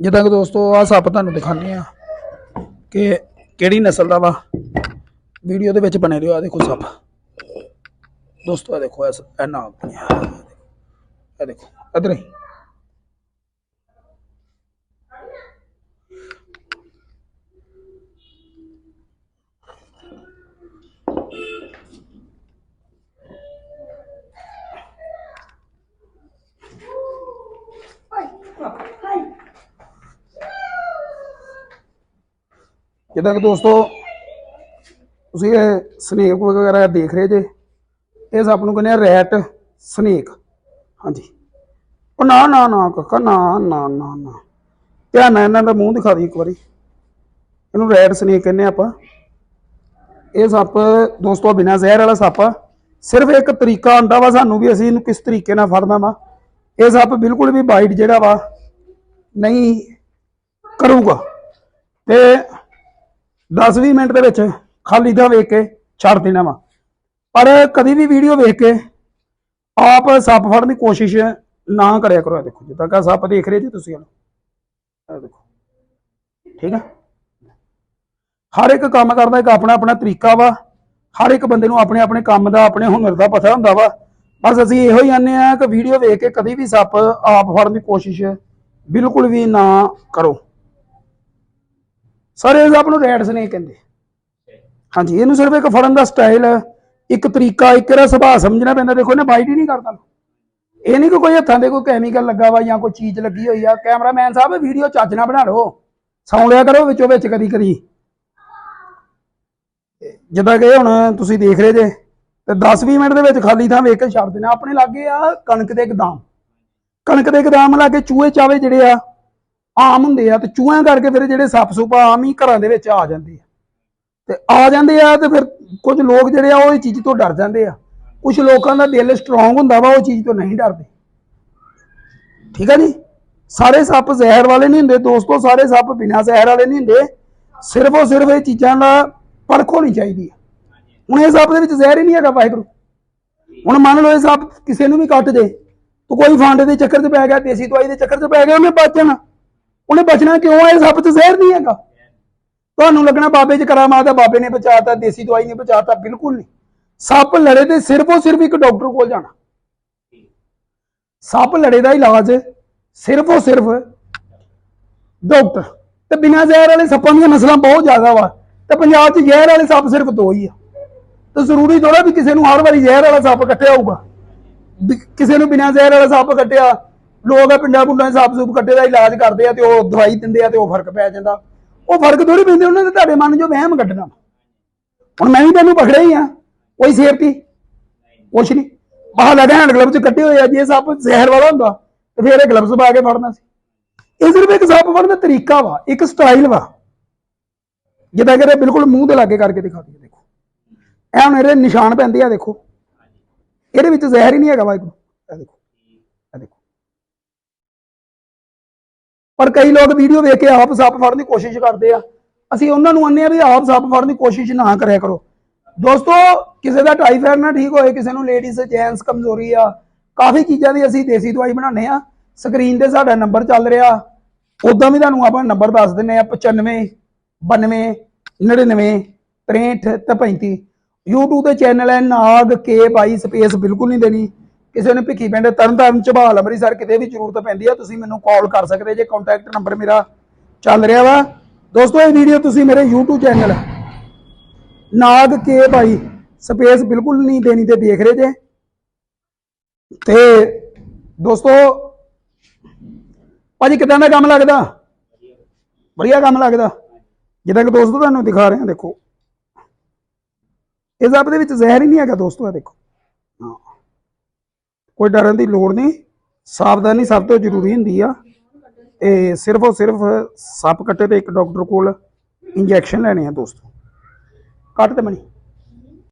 ਜਿੱਦਾਂ ਕਿ ਦੋਸਤੋ ਆ ਸੱਪ ਤੁਹਾਨੂੰ ਦਿਖਾਉਂਦੇ ਆ ਕਿ ਕਿਹੜੀ ਨਸਲ ਦਾ ਵਾ। ਵੀਡੀਓ ਦੇ ਵਿੱਚ ਬਣੇ ਰਹੋ ਆ ਦੇਖੋ ਸੱਪ। ਦੋਸਤੋ ਆ ਦੇਖੋ, ਇਸ ਇਹ ਨਾਗ ਬਣਿਆ ਇਹ ਦੇਖੋ ਇਧਰ ਹੀ ਜਿੱਦਾਂ ਕਿ ਦੋਸਤੋ, ਤੁਸੀਂ ਇਹ ਸਨੇਕ ਵਗੈਰਾ ਦੇਖ ਰਹੇ ਜੇ? ਇਹ ਸੱਪ ਨੂੰ ਕਹਿੰਦੇ ਆ ਰੈਟ ਸਨੇਕ। ਹਾਂਜੀ। ਉਹ ਨਾ ਨਾ ਨਾ ਕਾਕਾ, ਨਾ ਨਾ ਨਾ ਨਾ। ਧਿਆਨ ਨਾਲ ਇਹਨਾਂ ਦਾ ਮੂੰਹ ਦਿਖਾ ਦੀ ਇੱਕ ਵਾਰੀ। ਇਹਨੂੰ ਰੈਟ ਸਨੇਕ ਕਹਿੰਦੇ ਆਪਾਂ। ਇਹ ਸੱਪ ਦੋਸਤੋ ਬਿਨਾਂ ਜ਼ਹਿਰ ਵਾਲਾ ਸੱਪ ਆ। ਸਿਰਫ ਇੱਕ ਤਰੀਕਾ ਹੁੰਦਾ ਵਾ ਸਾਨੂੰ ਵੀ ਅਸੀਂ ਇਹਨੂੰ ਕਿਸ ਤਰੀਕੇ ਨਾਲ ਫੜਨਾ ਵਾ। ਇਹ ਸੱਪ ਬਿਲਕੁਲ ਵੀ ਬਾਈਟ ਜਿਹੜਾ ਵਾ ਨਹੀਂ ਕਰੂਗਾ। ਤੇ 10-20 ਮਿੰਟ ਦੇ ਵਿੱਚ ਖਾਲੀ ਦਾ ਵੇਖ ਕੇ ਛੱਡ ਦੇਣਾ ਵਾ। ਪਰ ਕਦੀ ਵੀ ਵੀਡੀਓ ਵੇਖ ਕੇ ਆਪ ਸੱਪ ਫੜਨ ਦੀ ਕੋਸ਼ਿਸ਼ ਨਾ ਕਰਿਆ ਕਰੋ। ਦੇਖੋ, ਜਿੱਦਾਂ ਕਿ ਸੱਪ ਦੇਖ ਰਹੇ ਜੀ ਤੁਸੀਂ ਇਹ ਇਹ ਦੇਖੋ, ਠੀਕ ਹੈ ਹਰ ਇੱਕ ਕੰਮ ਕਰਦਾ, ਇੱਕ ਆਪਣਾ ਆਪਣਾ ਤਰੀਕਾ ਵਾ। ਹਰ ਇੱਕ ਬੰਦੇ ਨੂੰ ਆਪਣੇ ਆਪਣੇ ਕੰਮ ਦਾ, ਆਪਣੇ ਹੁਨਰ ਦਾ ਪਤਾ ਹੁੰਦਾ ਵਾ। ਬਸ ਅਸੀਂ ਇਹੋ ਹੀ ਆਨੇ ਆ ਕਿ ਵੀਡੀਓ ਵੇਖ ਕੇ ਕਦੀ ਵੀ ਸੱਪ ਆਪ ਫੜਨ ਦੀ ਕੋਸ਼ਿਸ਼ ਬਿਲਕੁਲ ਵੀ ਨਾ ਕਰੋ। ਸਰ ਇਹ ਸੱਪ ਨੂੰ ਰੈਡ ਸਨੇਕ ਕਹਿੰਦੇ। ਹਾਂਜੀ, ਇਹਨੂੰ ਸਿਰਫ ਇੱਕ ਫੜਨ ਦਾ ਸਟਾਈਲ ਇੱਕ ਤਰੀਕਾ, ਇੱਕ ਇਹਦਾ ਸੁਭਾਅ ਸਮਝਣਾ ਪੈਂਦਾ। ਦੇਖੋ, ਇਹਨੇ ਬਾਈਟ ਹੀ ਨਹੀਂ ਕਰਦਾ। ਇਹ ਨਹੀਂ ਕਿ ਕੋਈ ਹੱਥਾਂ ਦੇ ਕੋਈ ਕੈਮੀਕਲ ਲੱਗਾ ਵਾ ਜਾਂ ਕੋਈ ਚੀਜ਼ ਲੱਗੀ ਹੋਈ ਆ। ਕੈਮਰਾਮੈਨ ਸਾਹਿਬ ਵੀਡੀਓ ਚੱਜ ਨਾਲ ਬਣਾ ਲਓ। ਸੌਂ ਲਿਆ ਕਰੋ ਵਿੱਚੋਂ ਵਿੱਚ ਕਦੀ ਕਦੀ ਜਿੱਦਾਂ ਕਿ ਹੁਣ ਤੁਸੀਂ ਦੇਖ ਰਹੇ ਜੇ, ਤੇ 10-20 ਮਿੰਟ ਦੇ ਵਿੱਚ ਖਾਲੀ ਥਾਂ ਵੇਖ ਕੇ ਛੱਡ ਦੇਣਾ। ਆਪਣੇ ਲਾਗੇ ਆ ਕਣਕ ਦੇ ਗਦਾਮ। ਕਣਕ ਦੇ ਗਦਾਮ ਲਾਗੇ ਚੂਹੇ ਚਾਵੇ ਜਿਹੜੇ ਆ ਆਮ ਹੁੰਦੇ ਆ ਤੇ ਚੂਹਿਆਂ ਕਰਕੇ ਫਿਰ ਜਿਹੜੇ ਸੱਪ ਸੁੱਪ ਆਮ ਹੀ ਘਰਾਂ ਦੇ ਵਿੱਚ ਆ ਜਾਂਦੇ ਆ। ਤੇ ਆ ਜਾਂਦੇ ਆ ਤੇ ਫਿਰ ਕੁਝ ਲੋਕ ਜਿਹੜੇ ਆ ਉਹ ਇਹ ਚੀਜ਼ ਤੋਂ ਡਰ ਜਾਂਦੇ ਆ। ਕੁਝ ਲੋਕਾਂ ਦਾ ਦਿਲ ਸਟਰੋਂਗ ਹੁੰਦਾ ਵਾ, ਉਹ ਚੀਜ਼ ਤੋਂ ਨਹੀਂ ਡਰਦੇ। ਠੀਕ ਆ ਜੀ? ਸਾਰੇ ਸੱਪ ਜ਼ਹਿਰ ਵਾਲੇ ਨਹੀਂ ਹੁੰਦੇ ਦੋਸਤੋ, ਸਾਰੇ ਸੱਪ ਬਿਨਾਂ ਜ਼ਹਿਰ ਵਾਲੇ ਨਹੀਂ ਹੁੰਦੇ। ਸਿਰਫ ਉਹ ਸਿਰਫ ਇਹ ਚੀਜ਼ਾਂ ਦਾ ਪਰਖ ਹੋਣੀ ਚਾਹੀਦੀ ਆ। ਹੁਣ ਇਹ ਸੱਪ ਦੇ ਵਿੱਚ ਜ਼ਹਿਰ ਹੀ ਨਹੀਂ ਹੈਗਾ, ਵਾਹਿਗੁਰੂ। ਹੁਣ ਮੰਨ ਲਓ ਇਹ ਸੱਪ ਕਿਸੇ ਨੂੰ ਵੀ ਕੱਟ ਦੇ, ਤੂੰ ਕੋਈ ਫਾਂਡੇ ਦੇ ਚੱਕਰ 'ਚ ਪੈ ਗਿਆ, ਦੇਸੀ ਦਵਾਈ ਦੇ ਚੱਕਰ 'ਚ ਪੈ ਗਿਆ, ਉਹਨੇ ਜਾਣਾ। ਉਹਨੇ ਬਚਣਾ ਕਿਉਂ ਹੈ ਇਹ ਸੱਪ 'ਚ ਜ਼ਹਿਰ ਨਹੀਂ ਹੈਗਾ। ਤੁਹਾਨੂੰ ਲੱਗਣਾ ਬਾਬੇ 'ਚ ਕਰਾਮਾਤ ਹੈ ਬਾਬੇ ਨੇ ਬਚਾਤਾ, ਦੇਸੀ ਦਵਾਈ ਨੇ ਬਚਾਤਾ, ਬਿਲਕੁਲ ਨਹੀਂ। ਸੱਪ ਲੜੇ ਤੇ ਸਿਰਫ ਉਹ ਸਿਰਫ ਇੱਕ ਡਾਕਟਰ ਕੋਲ ਜਾਣਾ। ਸੱਪ ਲੜੇ ਦਾ ਇਲਾਜ ਸਿਰਫ ਉਹ ਸਿਰਫ ਡਾਕਟਰ। ਤੇ ਬਿਨਾਂ ਜ਼ਹਿਰ ਵਾਲੇ ਸੱਪਾਂ ਦੀਆਂ ਨਸਲਾਂ ਬਹੁਤ ਜ਼ਿਆਦਾ ਵਾ। ਤੇ ਪੰਜਾਬ 'ਚ ਜ਼ਹਿਰ ਵਾਲੇ ਸੱਪ ਸਿਰਫ ਦੋ ਹੀ ਆ। ਤੇ ਜ਼ਰੂਰੀ ਥੋੜਾ ਵੀ ਕਿਸੇ ਨੂੰ ਹਰ ਵਾਰੀ ਜ਼ਹਿਰ ਵਾਲਾ ਸੱਪ ਕੱਟਿਆ ਹੋਊਗਾ। ਕਿਸੇ ਨੂੰ ਬਿਨਾਂ ਜ਼ਹਿਰ ਵਾਲਾ ਸੱਪ ਕੱਟਿਆ ਲੋਕ ਆ, ਪਿੰਡਾਂ ਪੁੰਡਾਂ 'ਚ ਸੱਪ ਸੁੱਪ ਕੱਟੇ ਦਾ ਇਲਾਜ ਕਰਦੇ ਆ ਤੇ ਉਹ ਦਵਾਈ ਦਿੰਦੇ ਆ ਤੇ ਉਹ ਫ਼ਰਕ ਪੈ ਜਾਂਦਾ। ਉਹ ਫ਼ਰਕ ਥੋੜੀ ਪੈਂਦੇ, ਉਹਨਾਂ ਨੇ ਤੁਹਾਡੇ ਮਨ 'ਚੋਂ ਵਹਿਮ ਕੱਢਣਾ। ਹੁਣ ਮੈਂ ਵੀ ਤੈਨੂੰ ਪਕੜਿਆ ਹੀ ਆ, ਕੋਈ ਸੇਫਟੀ ਕੁਛ ਨਹੀਂ ਬਾਹਰ ਲੱਗਾ ਹੈਂਡ ਗਲਵ ਕੱਟੇ ਹੋਏ ਆ, ਜੇ ਸੱਪ ਜ਼ਹਿਰ ਵਾਲਾ ਹੁੰਦਾ, ਤੇ ਫਿਰ ਇਹ ਗਲਵਸ ਪਾ ਕੇ ਫੜਨਾ ਸੀ। ਇਹ ਸਿਰਫ ਇੱਕ ਸੱਪ ਫੜਨ ਦਾ ਤਰੀਕਾ ਵਾ, ਇੱਕ ਸਟਾਈਲ ਵਾ। ਜਿੱਦਾਂ ਕਿ ਇਹਦੇ ਬਿਲਕੁਲ ਮੂੰਹ ਦੇ ਲਾਗੇ ਕਰਕੇ ਦਿਖਾ ਦਈਏ, ਦੇਖੋ। ਇਹ ਹੁਣ ਇਹਦੇ ਨਿਸ਼ਾਨ ਪੈਂਦੇ ਆ, ਦੇਖੋ। ਇਹਦੇ ਵਿੱਚ ਜ਼ਹਿਰ ਹੀ ਨਹੀਂ ਹੈਗਾ ਵਾਹਿਗੁਰੂ ਇਹ ਦੇਖੋ। ਪਰ ਕਈ ਲੋਕ ਵੀਡੀਓ ਵੇਖ ਕੇ ਆਪ ਸੱਪ ਫੜਨ ਦੀ ਕੋਸ਼ਿਸ਼ ਕਰਦੇ ਆ। ਅਸੀਂ ਉਹਨਾਂ ਨੂੰ ਆਨੇ ਆ ਵੀ ਆਪ ਸੱਪ ਫੜਨ ਦੀ ਕੋਸ਼ਿਸ਼ ਨਾ ਕਰਿਆ ਕਰੋ। ਦੋਸਤੋ, ਕਿਸੇ ਦਾ ਟਾਈਫਾਇਡ ਨਾ ਠੀਕ ਹੋਏ, ਕਿਸੇ ਨੂੰ ਲੇਡੀਜ਼ ਜੈਂਟਸ ਕਮਜ਼ੋਰੀ ਆ, ਕਾਫੀ ਚੀਜ਼ਾਂ ਦੀ ਅਸੀਂ ਦੇਸੀ ਦਵਾਈ ਬਣਾਉਂਦੇ ਆ। ਸਕਰੀਨ ਤੇ ਸਾਡਾ ਨੰਬਰ ਚੱਲ ਰਿਹਾ। ਉਦਾਂ ਵੀ ਤੁਹਾਨੂੰ ਆਪਾਂ ਨੰਬਰ ਦੱਸ ਦਿੰਨੇ ਆ 95 92 99 63 ਤੇ 35 YouTube ਤੇ ਚੈਨਲ ਹੈ ਨਾਗ ਕੇ ਬਾਈ ਸਪੇਸ ਬਿਲਕੁਲ ਨਹੀਂ ਦੇਣੀ। ਕਿਸੇ ਨੂੰ ਭਿੱਖੀ ਪਿੰਡ ਤਰਨਤਾਰਨ ਝਬਾਲ ਅੰਮ੍ਰਿਤਸਰ ਕਿਤੇ ਵੀ ਜ਼ਰੂਰਤ ਪੈਂਦੀ ਆ, ਤੁਸੀਂ ਮੈਨੂੰ ਕਾਲ ਕਰ ਸਕਦੇ ਜੇ ਕੰਟੈਕਟ ਨੰਬਰ ਮੇਰਾ ਚੱਲ ਰਿਹਾ ਵਾ। ਦੋਸਤੋ, ਇਹ ਵੀਡੀਓ ਤੁਸੀਂ ਮੇਰੇ YouTube ਚੈਨਲ ਨਾਗ ਕੇ ਬਾਈ ਸਪੇਸ ਬਿਲਕੁਲ ਨਹੀਂ ਦੇਣੀ ਤੇ ਦੇਖ ਰਹੇ ਜੇ। ਤੇ ਦੋਸਤੋ, ਭਾਜੀ, ਕਿਦਾਂ ਦਾ ਕੰਮ ਲੱਗਦਾ? ਵਧੀਆ ਕੰਮ ਲੱਗਦਾ। ਜਿੱਦਾਂ ਕਿ ਦੋਸਤੋ ਤੁਹਾਨੂੰ ਦਿਖਾ ਰਹੇ ਹਾਂ ਦੇਖੋ। ਇਸ ਆਪ ਦੇ ਵਿੱਚ ਜ਼ਹਿਰ ਹੀ ਨਹੀਂ ਹੈਗਾ ਦੋਸਤੋ, ਇਹ ਦੇਖੋ। ਹਾਂ। ਕੋਈ ਡਰਨ ਦੀ ਲੋੜ ਨਹੀਂ। ਸਾਵਧਾਨੀ ਸਭ ਤੋਂ ਜ਼ਰੂਰੀ ਹੁੰਦੀ ਆ। ਇਹ ਸਿਰਫ ਔਰ ਸਿਰਫ ਸੱਪ ਕੱਟੇ ਤੇ ਇੱਕ ਡਾਕਟਰ ਕੋਲ ਇੰਜੈਕਸ਼ਨ ਲੈਣੇ ਆ ਦੋਸਤੋ। ਕੱਟ ਤੇ ਬਣੀ